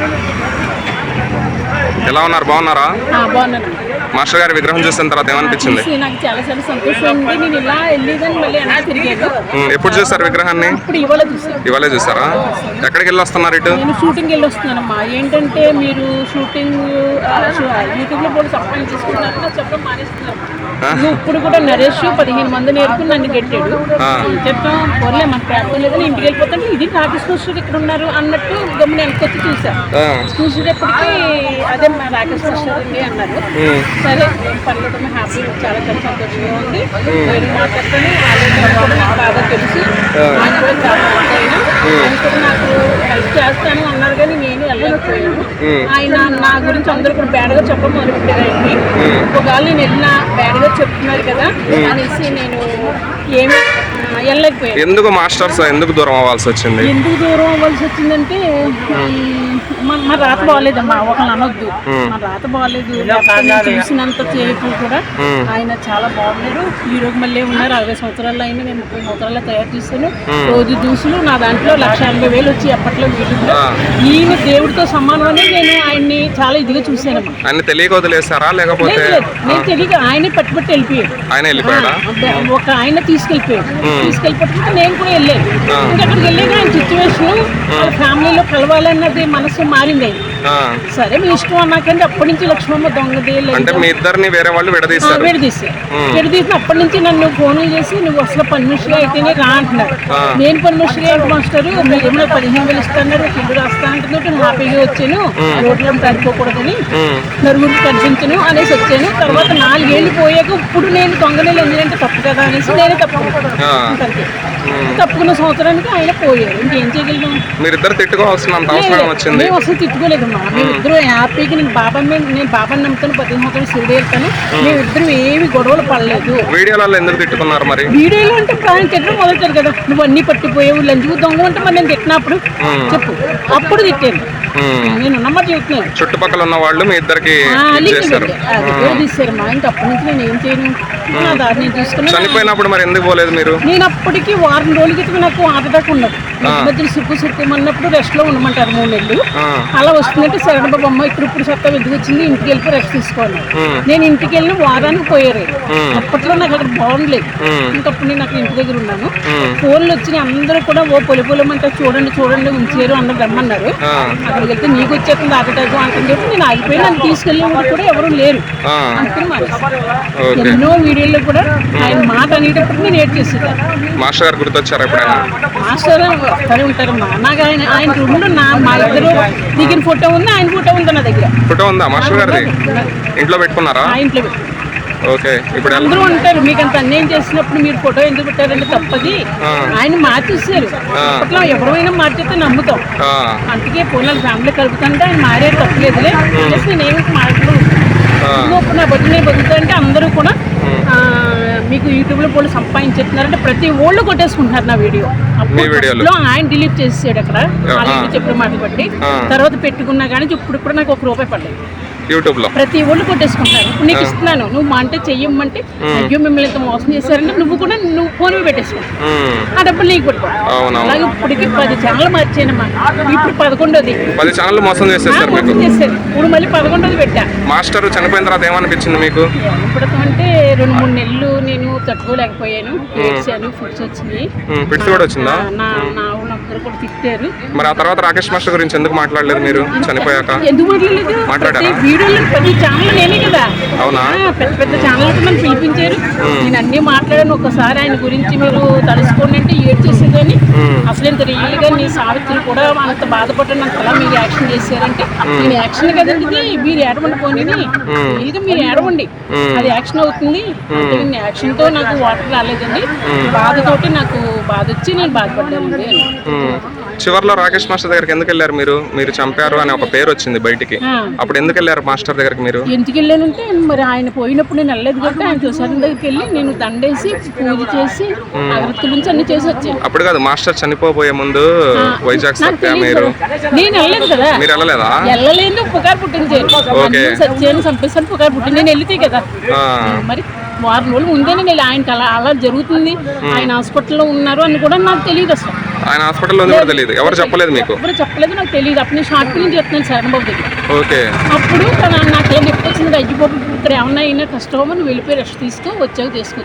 Thank you. ఎలా ఉన్నారు? బాగున్నారా? మాస్టర్ గారి విగ్రహం చూసిన తర్వాత ఏమనిపించింది? నాకు చాలా చాలా సంతోషం ఉంది నేను ఇలా వెళ్ళేదని మళ్ళీ వెనక్కి తిరిగాను ఎప్పుడు చూసారు విగ్రహాన్ని? ఇవాళ చూసారా? ఎక్కడికి వెళ్ళి వస్తున్నారు ఇటు? నేను షూటింగ్ వెళ్ళి వస్తున్నానమ్మా ఏంటంటే మీరు షూటింగ్ యూట్యూబ్లో కూడా సంపాదన తీసుకున్నారు నాకు చెప్పడం మానేస్తున్నారు. నువ్వు ఇప్పుడు కూడా నరేష్ పదిహేను మంది నేర్చుకుని నన్ను గట్టాడు. ఆ. చెప్తాం పోలే మన ప్రాబ్లం లేదని ఇంటికి వెళ్ళిపోతాను ఇది మాస్టర్ ఇక్కడ ఉన్నారు అన్నట్టు గమ్మున వెనకొచ్చి చూసా. ఆ, చూసేటప్పటికి అదే మా రాకేష్ అండి అన్నారు. సరే పర్లేదు హ్యాపీ చాలా చాలా సంతోషంగా ఉంది. నేను కూడా నాకు బాగా తెలుసు. ఆయన కూడా చాలా మంచి ఆయన. ఆయన కూడా నాకు హెల్ప్ చేస్తాను అన్నారు కానీ నేను వెళ్ళలేకపోయాను. ఆయన నా గురించి అందరూ కూడా బ్యాడ్గా చెప్పడం మొదలుపెట్టారండి. ఒకవేళ నేను వెళ్ళినా బ్యాడ్గా చెప్తున్నారు కదా అనేసి నేను ఏమి ఆ, వెళ్ళలేకపోయాను ఎందుకు మాస్టర్స్ ఎందుకు దూరం అవ్వాల్సి వచ్చింది? ఎందుకు దూరం అవ్వాల్సి వచ్చిందంటే మన మన రాత బాగాలేదమ్మా ఒకళ్ళు అనొద్దు. మన రాత బాగాలేదు చూసినంత చేతులు కూడా. ఆయన చాలా బాగున్నారు. ఈ రోజు మళ్ళీ ఉన్నారు. అరవై సంవత్సరాలు అయినా నేను ముప్పై సంవత్సరాలు తయారు చేశాను. రోజు జ్యూసులు నా దాంట్లో లక్ష ఎనభై వేలు వచ్చి అప్పట్లో వీటిలో ఈయన దేవుడితో సమానం అని నేను ఆయన్ని చాలా ఇదిగా చూశానమ్మా. ఆయన తెలియక వదిలేసారా లేకపోతే నేను తెలియక ఆయనే పట్టుబట్టి వెళ్ళిపోయాడు. ఆయన వెళ్ళిపోయాడా? ఒక ఆయన తీసుకెళ్ళిపోయాడు. తీసుకెళ్ళిపోతే నేను కూడా వెళ్ళాను ఇంకా అక్కడికి వెళ్ళాక ఆయన సిచ్యువేషన్ వాళ్ళ ఫ్యామిలీలో కలవాలన్నది మనసు మారింది. సరే మీ ఇష్టం అన్నాకంటే? అప్పటి నుంచి లక్ష్మమ్మ దొంగది అంటే మీ ఇద్దరిని వేరే వాళ్ళు విడదీశారు. విడదీశారు. విడదీసిన అప్పటి నుంచి నన్ను ఫోన్లు చేసి నువ్వు అసలు పర్మిషన్ అయితేనే రా అంటున్నారు. నేను పర్మిషన్ ఏంటి మాస్టర్. మీరు ఏమైనా పదిహేను వేలు ఇస్తున్నారు ఇల్లు రాస్తా అంటున్నారు నేను హ్యాపీగా వచ్చాను. రోడ్లో తడిపోకూడదని నలుగురికి కనిపించను అనేసి వచ్చాను. తర్వాత నాలుగేళ్ళు పోయాక ఇప్పుడు నేను దొంగనేలు ఎందుకంటే తప్పు కదా అనేసి నేనే అంతే. తప్పుకున్న సంవత్సరానికి ఆయన పోయారు. ఇంకేం మీరిద్దరు తిట్టుకోవాల్సినంత అవసరం వచ్చింది. మేము అసలు తిట్టుకోలేదమ్మా. మేమిద్దరు హ్యాపీగా నేను బాబా మీద నేను బాబాని నమ్ముతాను పదిహేను సంవత్సరాలు సిరిడి వెళ్తాను. మేమిద్దరం ఏమి గొడవలు పడలేదు. వీడియోలలో ఎందుకు తిట్టుకున్నారు మరి? వీడియోలో అంటే ఆయన తిట్టడం మొదలెట్టారు కదా. నువ్వు అన్ని పట్టిపోయావు లంచుకు దొంగ అంటే మరి నేను తిట్టినప్పుడు చెప్పు. అప్పుడు తిట్టాను. నేను ఉన్నమాట చెబుతున్నాను చుట్టుపక్కల ఉన్న వాళ్ళు మీ ఇద్దరికి చేశారు. మా ఇంక అప్పటి నుంచి నేను ఏం చేయను? నా దారి నేను చూసుకున్నా చనిపోయినప్పుడు మరి ఎందుకు పోలేదు మీరు? నేను అప్పటికి వారం రోజుల క్రితం నాకు అటాక్ ఉన్నది. మధ్యలో సుక్కు సుక్కుమన్నప్పుడు రెస్ట్లో ఉండమంటారు మూడు నెలలు. అలా వస్తుందంటే శరణ బాబు అమ్మ ఇప్పుడు ఇప్పుడు సత్తా ఎందుకు వచ్చింది? ఇంటికి వెళ్ళి రెస్ట్ తీసుకోవాలి. నేను ఇంటికి వెళ్ళి వారానికి పోయారు. అప్పట్లో నాకు అక్కడ బాగుండలేదు ఇంకప్పుడు నేను అక్కడ ఇంటి దగ్గర ఉన్నాను. ఫోన్లు వచ్చినాయి. అందరూ కూడా ఓ పొలి పొలమంటే చూడండి చూడండి ఉంచారు అందరూ రమ్మన్నారు. అక్కడికి వెళ్తే నీకు వచ్చేస్తుంది అటటాకు అంటుంది చెప్పి నేను ఆగిపోయి నన్ను తీసుకెళ్ళి కూడా ఎవరు లేరు. అందుకని ఎన్నో వీడియోల్లో కూడా ఆయన మాట అనేటప్పుడు నేను ఏడ్ చేసేదాన్ని. మాస్టర్ గారు గుర్తొచ్చారా ఎప్పుడైనా? మాస్టర్ వస్తూనే మా నాకు ఆయన ఆయన నా మా ఇద్దరు దిగిన ఫోటో ఉంది ఆయన ఫోటో ఉంది నా దగ్గర. ఫోటో ఉందా? మాస్టర్ గారిది? ఇంట్లో పెట్టుకున్నారా? ఆ ఇంట్లో పెట్టి. ఓకే ఇప్పుడు ఎలా- అందరూ ఉంటారు. మీకు అంత అన్యాయం చేసినప్పుడు మీరు ఫోటో ఎందుకు పెట్టారంటే తప్పది. ఆయన మార్చేసారు అప్పట్లో ఎవరైనా మార్చేస్తే నమ్ముతాం. ఆ, అందుకే పూల ఫ్యామిలీ కలుపుతుంటే ఆయన మారే తప్పలేదులే అనేసి నేను ఏమి మాట్లాడు ఇప్పుడు నా బతుకు నేను బతుకుతాంటే అందరూ కూడా ఆ, మీకు యూట్యూబ్లో పోలు సంపాదించేస్తున్నారంటే ప్రతి ఓళ్ళు కొట్టేసుకుంటున్నారు నా వీడియో? అప్పుడు ఆయన డిలీట్ చేసాడు అక్కడ. చెప్పిన మాట బట్టి. తర్వాత పెట్టుకున్నా కానీ ఇప్పుడు కూడా నాకు ఒక రూపాయి పడలేదు. యూట్యూబ్లో ప్రతి ఒళ్ళు కొట్టేసుకుంటున్నారు. ఇప్పుడు నీకు ఇస్తున్నాను. నువ్వు మా అంటే చెయ్యమంటే అయ్యో మిమ్మల్ని ఇంత మోసం చేశారంటే నువ్వు కూడా నువ్వు ఫోన్ పెట్టుకో ఉమ్, ఆ డబ్బులు నీకు అవునవును. అలాగే ఇప్పటికి పది ఛానల్ మార్చానమ్మా ఇప్పుడు పదకొండోది. పది ఛానల్ మోసం చేసేసారు మోసం చేశారు ఇప్పుడు మళ్ళీ పదకొండోది పెట్టా. మాస్టర్ చనిపోయిన తర్వాత ఏమనిపించింది మీకు? ఇప్పుడు అంటే రెండు మూడు నెలలు నేను తట్టుకోలేకపోయాను. ఏడ్చాను ఫుడ్స్ వచ్చినాయి. ఉమ్, పిడిసి కూడా వచ్చిందా? నా- నా వాళ్ళందరూ కూడా తిట్టారు. మరి ఆ తర్వాత రాకేష్ మాస్టర్ గురించి ఎందుకు మాట్లాడలేదు మీరు? చనిపోయాక? ఎందుకు మాట్లాడలేదు? మాట్లాడారా? వీడియోలో ప్రతి ఛానల్ నేనే కదా. అవునా? పెద్ద పెద్ద ఛానల్ నన్ను పిలిపించారు. నేను అన్ని మాట్లాడాను. ఒకసారి ఆయన గురించి మీరు తలుసుకోండి అంటే ఏడ్ చేసేదని అసలు ఇంత సావిత్రి కూడా అంత బాధపడినంత అలా మీరు యాక్షన్ చేశారంటే. నేను యాక్షన్ కదండి ఇది మీరు ఏడవండి పోనీ. గా మీరు ఏడవండి. అది యాక్షన్ అవుతుంది. నేను యాక్షన్తో నాకు వాటర్ రాలేదండి. బాధతోటి నాకు బాధ వచ్చి నేను బాధపడ్డానండి. చివర్లో రాకేష్ మాస్టర్ దగ్గరికి ఎందుకు వెళ్ళారు మీరు? మీరు చంపారు అనే ఒక పేరు వచ్చింది బయటికి. అప్పుడు ఎందుకు వెళ్ళారు మాస్టర్ దగ్గరికి మీరు? ఎందుకు వెళ్ళానంటే మరి ఆయన పోయినప్పుడు నేను వెళ్ళలేదు కాబట్టి ఆయన చూసారి దగ్గరికి వెళ్ళి నేను దండేసి పూజ చేసి అగరత్తుల నుంచి అన్ని చేసి వచ్చాను. అప్పుడు కాదు మాస్టర్ చనిపోబోయే ముందు వైజాగ్ సత్య మీరు. నేను వెళ్ళలేదు కదా. మీరు వెళ్ళలేదా? వెళ్ళలేను పుకారు పుట్టించాను ఓకే. సత్యాన్ని చంపేసాను పుకారు పుట్టింది. నేను వెళ్తే కదా. మరి వారం రోజులు ముందే నేను ఆయనకి అలా అలా జరుగుతుంది. ఆయన హాస్పిటల్లో ఉన్నారు అని కూడా నాకు తెలియదు అసలు. ఆయన హాస్పిటల్లో ఉంది కూడా తెలియదు. ఎవరు చెప్పలేదు మీకు? ఎవరు చెప్పలేదు నాకు తెలియదు. అప్పుడు నేను షార్ట్ ఫిల్మ్ చేస్తున్నాను శరణ్ బాబు దగ్గర. ఓకే. అప్పుడు నాకు ఇలా నొప్పి వచ్చింది అయ్యి బాబు ఇక్కడ ఏమన్నా అయినా కష్టమో నువ్వు వెళ్ళిపోయి రెస్ట్ తీసుకో వచ్చాక చేసుకో